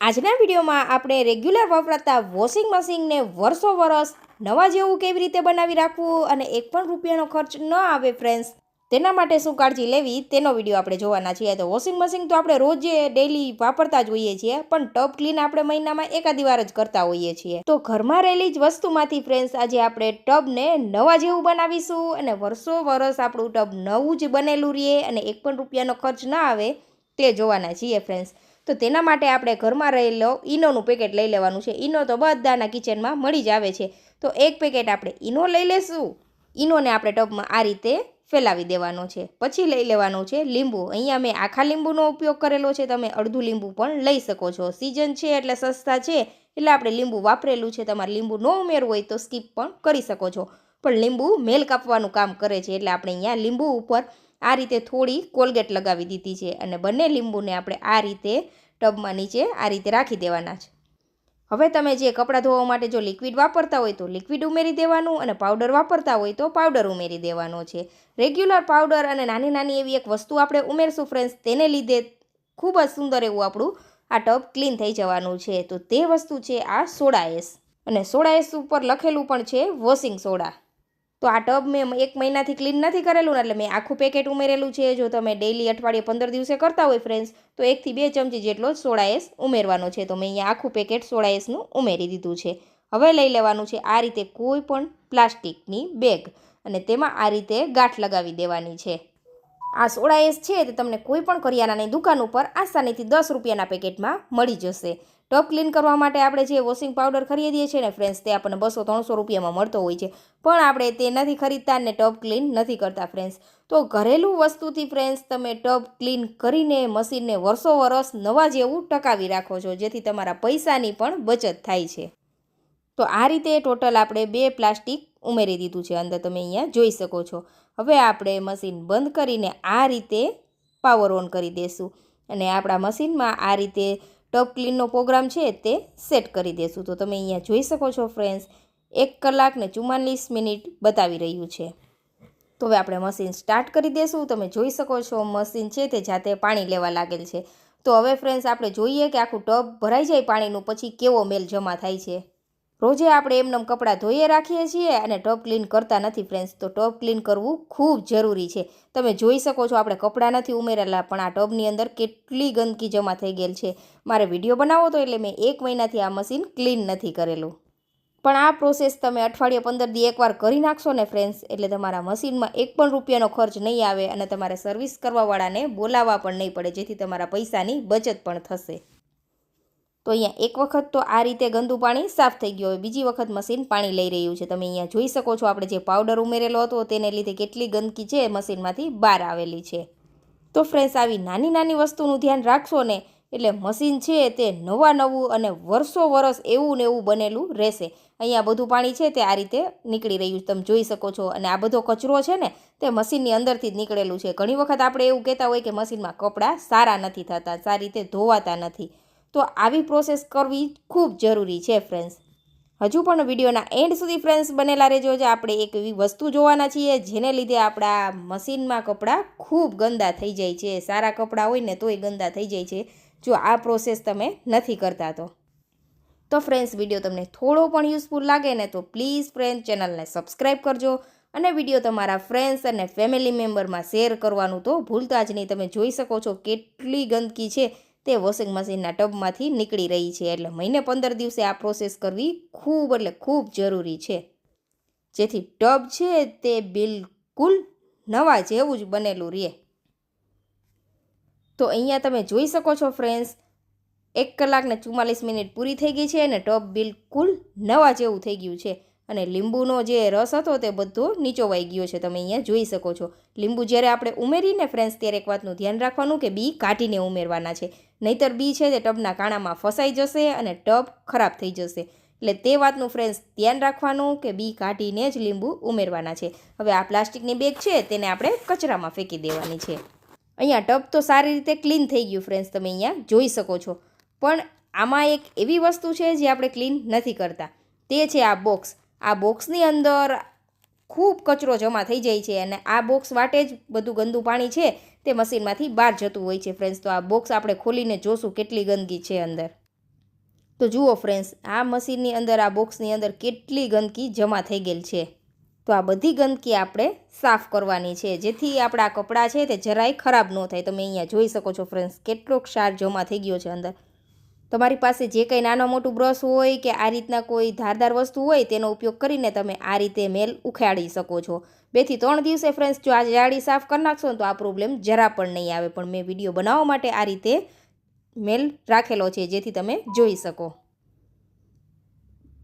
આજના વિડીયોમાં આપણે રેગ્યુલર વપરાતા વોશિંગ મશીનને વર્ષો વરસ નવા જેવું કેવી રીતે બનાવી રાખવું અને એક પણ રૂપિયાનો ખર્ચ ન આવે ફ્રેન્ડ્સ તેના માટે શું કાળજી લેવી તેનો વીડિયો આપણે જોવાના છીએ. તો વોશિંગ મશીન તો આપણે રોજે ડેલી વાપરતા જ હોઈએ છીએ, પણ ટબ ક્લીન આપણે મહિનામાં એકાદી વાર જ કરતા હોઈએ છીએ. તો ઘરમાં રહેલી જ વસ્તુમાંથી ફ્રેન્ડ્સ આજે આપણે ટબને નવા જેવું બનાવીશું અને વર્ષો વરસ આપણું ટબ નવું જ બનેલું રહીએ અને એક પણ રૂપિયાનો ખર્ચ ના આવે તે જોવાના છીએ ફ્રેન્ડ્સ તો તેના માટે આપણે ઘરમાં રહેલો ઈનોનું પેકેટ લઈ લેવાનું છે. ઈનો તો બધાના કિચનમાં મળી જ આવે છે. તો એક પેકેટ આપણે ઈનો લઈ લેશું. ઈનોને આપણે ટબમાં આ રીતે ફેલાવી દેવાનો છે. પછી લઈ લેવાનું છે લીંબુ. અહીંયા મેં આખા લીંબુનો ઉપયોગ કરેલો છે. તમે અડધું લીંબુ પણ લઈ શકો છો. સિઝન છે એટલે સસ્તા છે. એટલે આપણે લીંબુ વાપરેલું છે. તમારે લીંબુ ન ઉમેરવું હોય તો સ્કીપ પણ કરી શકો છો. પણ લીંબુ મેલ કાપવાનું કામ કરે છે. એટલે આપણે અહીંયા લીંબુ ઉપર આ રીતે થોડી કોલગેટ લગાવી દીધી છે. અને બંને લીંબુને આપણે આ રીતે ટબમાં નીચે આ રીતે રાખી દેવાના છે. હવે તમે જે કપડાં ધોવા માટે જો લિક્વિડ વાપરતા હોય તો લિક્વિડ ઉમેરી દેવાનું અને પાવડર વાપરતા હોય તો પાવડર ઉમેરી દેવાનો છે. રેગ્યુલર પાવડર અને નાની નાની એવી એક વસ્તુ આપણે ઉમેરશું ફ્રેન્ડ્સ તેને લીધે ખૂબ જ સુંદર એવું આપણું આ ટબ ક્લીન થઈ જવાનું છે. તો તે વસ્તુ છે આ સોડા એસ. અને સોડા એસ ઉપર લખેલું પણ છે વોશિંગ સોડા તો આ ટબ મેં એક મહિનાથી ક્લીન નથી કરેલું ને એટલે મેં આખું પેકેટ ઉમેરેલું છે. જો તમે ડેઈલી અઠવાડિયે પંદર દિવસે કરતા હોય ફ્રેન્ડ્સ તો એકથી બે ચમચી જેટલો સોડા એસ ઉમેરવાનો છે. તો મેં અહીંયા આખું પેકેટ સોડા એસનું ઉમેરી દીધું છે. હવે લઈ લેવાનું છે આ રીતે કોઈ પણ પ્લાસ્ટિકની બેગ અને તેમાં આ રીતે ગાંઠ લગાવી દેવાની છે. આ સોડા એસ છે તે તમને કોઈ પણ કરિયાણાની દુકાન ઉપર આસાનીથી દસ રૂપિયાના પેકેટમાં મળી જશે. ટબ ક્લીન કરવા માટે આપણે જે વોશિંગ પાવડર ખરીદીએ છીએ ને ફ્રેન્ડ્સ તે આપણને બસો ત્રણસો રૂપિયામાં મળતો હોય છે. પણ આપણે તે નથી ખરીદતા ને ટબ ક્લીન નથી કરતા ફ્રેન્ડ્સ તો ઘરેલું વસ્તુથી ફ્રેન્ડ્સ તમે ટબ ક્લીન કરીને મશીનને વર્ષો વરસ નવા જેવું ટકાવી રાખો છો, જેથી તમારા પૈસાની પણ બચત થાય છે. તો આ રીતે ટોટલ આપણે બે પ્લાસ્ટિક ઉમેરી દીધું છે, અંદર તમે અહીંયા જોઈ શકો છો. હવે આપણે મશીન બંધ કરીને આ રીતે પાવર ઓન કરી દઈશું અને આપણા મશીનમાં આ રીતે ટબ ક્લીનનો પ્રોગ્રામ છે તે સેટ કરી દેશું. તો તમે અહીંયા જોઈ શકો છો ફ્રેન્ડ્સ, એક કલાક ને ચુમ્માલીસ મિનિટ બતાવી રહ્યું છે. તો હવે આપણે મશીન સ્ટાર્ટ કરી દેશું. તમે જોઈ શકો છો મશીન છે તે જાતે પાણી લેવા લાગેલ છે. તો હવે ફ્રેન્ડ્સ, આપણે જોઈએ કે આખું ટબ ભરાઈ જાય પાણીનું, પછી કેવો મેલ જમા થાય છે. રોજે આપણે એમનેમ કપડાં ધોઈએ રાખીએ છીએ અને ટબ ક્લીન કરતા નથી ફ્રેન્ડ્સ તો ટબ ક્લીન કરવું ખૂબ જરૂરી છે. તમે જોઈ શકો છો આપણે કપડાં નથી ઉમેરેલા, પણ આ ટબની અંદર કેટલી ગંદકી જમા થઈ ગયેલ છે. મારે વીડિયો બનાવો તો એટલે મેં એક મહિનાથી આ મશીન ક્લીન નથી કરેલું. પણ આ પ્રોસેસ તમે અઠવાડિયે પંદર દી એકવાર કરી નાખશો ને ફ્રેન્ડ્સ એટલે તમારા મશીનમાં એક પણ રૂપિયાનો ખર્ચ નહીં આવે અને તમારે સર્વિસ કરવાવાળાને બોલાવવા પણ નહીં પડે, જેથી તમારા પૈસાની બચત પણ થશે. તો અહીંયા એક વખત તો આ રીતે ગંદુ પાણી સાફ થઈ ગયું હોય. બીજી વખત મશીન પાણી લઈ રહ્યું છે. તમે અહીંયા જોઈ શકો છો આપણે જે પાવડર ઉમેરેલો હતો તેને લીધે કેટલી ગંદકી છે મશીનમાંથી બહાર આવેલી છે. તો ફ્રેન્ડ્સ, આવી નાની નાની વસ્તુનું ધ્યાન રાખશો ને એટલે મશીન છે તે નવા નવું અને વર્ષો વરસ એવું ને એવું બનેલું રહેશે. અહીંયા બધું પાણી છે તે આ રીતે નીકળી રહ્યું તમે જોઈ શકો છો. અને આ બધો કચરો છે ને તે મશીનની અંદરથી જ નીકળેલું છે. ઘણી વખત આપણે એવું કહેતા હોય કે મશીનમાં કપડાં સારા નથી થતા, સારી રીતે ધોવાતા નથી. તો આવી પ્રોસેસ કરવી ખૂબ જરૂરી છે ફ્રેન્ડ્સ હજુ પણ વિડીયોના એન્ડ સુધી ફ્રેન્ડ્સ બનેલા રહેજો. જે આપણે એક એવી વસ્તુ જોવાના છીએ, જેને લીધે આપણા મશીનમાં કપડાં ખૂબ ગંદા થઈ જાય છે. સારા કપડાં હોય ને તોય ગંદા થઈ જાય છે, જો આ પ્રોસેસ તમે નથી કરતા તો. તો ફ્રેન્ડ્સ વીડિયો તમને થોડો પણ યુઝફુલ લાગે ને તો પ્લીઝ ફ્રેન્ડ ચેનલને સબસ્ક્રાઈબ કરજો અને વીડિયો તમારા ફ્રેન્ડ્સ અને ફેમિલી મેમ્બરમાં શેર કરવાનું તો ભૂલતા જ નહીં. તમે જોઈ શકો છો કેટલી ગંદકી છે તે વોશિંગ મશીનના ટબમાંથી નીકળી રહી છે. એટલે મહિને પંદર દિવસે આ પ્રોસેસ કરવી ખૂબ એટલે ખૂબ જરૂરી છે. જેથી ટબ છે તે બિલકુલ નવા જેવું જ બનેલું રહે. તો અહીંયા તમે જોઈ શકો છો ફ્રેન્ડ્સ એક કલાકને ચુમ્માલીસ મિનિટ પૂરી થઈ ગઈ છે અને ટબ બિલકુલ નવા જેવું થઈ ગયું છે. અને લીંબુનો જે રસ હતો તે બધો નીચોવાઈ ગયો છે. તમે અહીંયા જોઈ શકો છો. લીંબુ જ્યારે આપણે ઉમેરીને ફ્રેન્ડ્સ ત્યારે એક વાતનું ધ્યાન રાખવાનું કે બી કાઢીને ઉમેરવાના છે. નહીતર બી છે તે ટબના કાણામાં ફસાઈ જશે અને ટબ ખરાબ થઈ જશે. એટલે તે વાતનું ફ્રેન્ડ્સ ધ્યાન રાખવાનું કે બી કાઢીને જ લીંબુ ઉમેરવાના છે. હવે આ પ્લાસ્ટિકની બેગ છે તેને આપણે કચરામાં ફેંકી દેવાની છે. અહીંયા ટબ તો સારી રીતે ક્લીન થઈ ગયું ફ્રેન્ડ્સ તમે અહીંયા જોઈ શકો છો. પણ આમાં એક એવી વસ્તુ છે જે આપણે ક્લીન નથી કરતા. તે છે આ બોક્સ આ બોક્સની અંદર ખૂબ કચરો જમા થઈ જાય છે અને આ બોક્સ વાટે જ બધું ગંદુ પાણી છે તે મશીનમાંથી બહાર જતું હોય છે ફ્રેન્ડ્સ તો આ બોક્સ આપણે ખોલીને જોશું કેટલી ગંદકી છે અંદર. તો જુઓ ફ્રેન્ડ્સ આ મશીનની અંદર, આ બોક્સની અંદર કેટલી ગંદકી જમા થઈ ગયેલ છે. તો આ બધી ગંદકી આપણે સાફ કરવાની છે. જેથી આપણા કપડાં છે તે જરાય ખરાબ ન થાય. તમે અહીંયા જોઈ શકો છો ફ્રેન્ડ્સ કેટલો ક્ષાર જમા થઈ ગયો છે અંદર. તમારી પાસે જે કંઈ નાનો મોટું બ્રશ હોય કે આ રીતના કોઈ ધારદાર વસ્તુ હોય તેનો ઉપયોગ કરીને તમે આ રીતે મેલ ઉખાડી શકો છો. બેથી ત્રણ દિવસે ફ્રેન્ડ્સ જો આ જાળી સાફ કરી નાખશો તો આ પ્રોબ્લેમ જરા પણ નહીં આવે. પણ મેં વીડિયો બનાવવા માટે આ રીતે મેલ રાખેલો છે, જેથી તમે જોઈ શકો.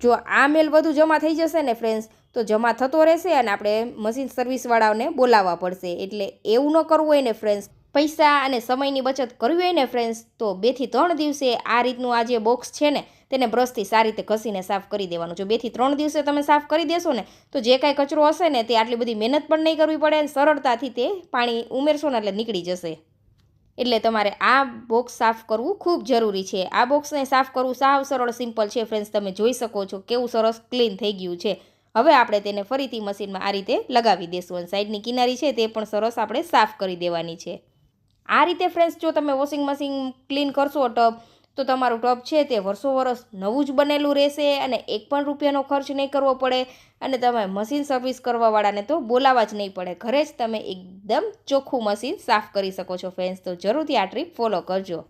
જો આ મેલ વધુ જમા થઈ જશે ને ફ્રેન્ડ્સ તો જમા થતો રહેશે અને આપણે મશીન સર્વિસવાળાઓને બોલાવવા પડશે. એટલે એવું ન કરવું હોય ને ફ્રેન્ડ્સ પૈસા અને સમયની બચત કરવી હોય ને ફ્રેન્ડ્સ તો બેથી ત્રણ દિવસે આ રીતનું આ જે બોક્સ છે ને, તેને બ્રશથી સારી રીતે ઘસીને સાફ કરી દેવાનું. જો બેથી ત્રણ દિવસે તમે સાફ કરી દેશો ને, તો જે કાંઈ કચરો હશે ને, તે આટલી બધી મહેનત પણ નહીં કરવી પડે અને સરળતાથી તે પાણી ઉમેરશો ને એટલે નીકળી જશે. એટલે તમારે આ બોક્સ સાફ કરવું ખૂબ જરૂરી છે. આ બોક્સને સાફ કરવું સાવ સરળ સિમ્પલ છે ફ્રેન્ડ્સ તમે જોઈ શકો છો કેવું સરસ ક્લીન થઈ ગયું છે. હવે આપણે તેને ફરીથી મશીનમાં આ રીતે લગાવી દેશું અને સાઈડની કિનારી છે તે પણ સરસ આપણે સાફ કરી દેવાની છે. આ રીતે ફ્રેન્ડ્સ જો તમે વોશિંગ મશીન ક્લીન કરશો ટબ તો તમારું ટબ છે તે વર્ષો વર્ષ નવું જ બનેલું રહેશે અને એક પણ રૂપિયાનો ખર્ચ નહીં કરવો પડે અને તમે મશીન સર્વિસ કરવાવાળાને તો બોલાવવા જ નહીં પડે. ઘરે જ તમે એકદમ ચોખ્ખું મશીન સાફ કરી શકો છો ફ્રેન્ડ્સ તો જરૂરથી આ ટ્રીપ ફોલો કરજો.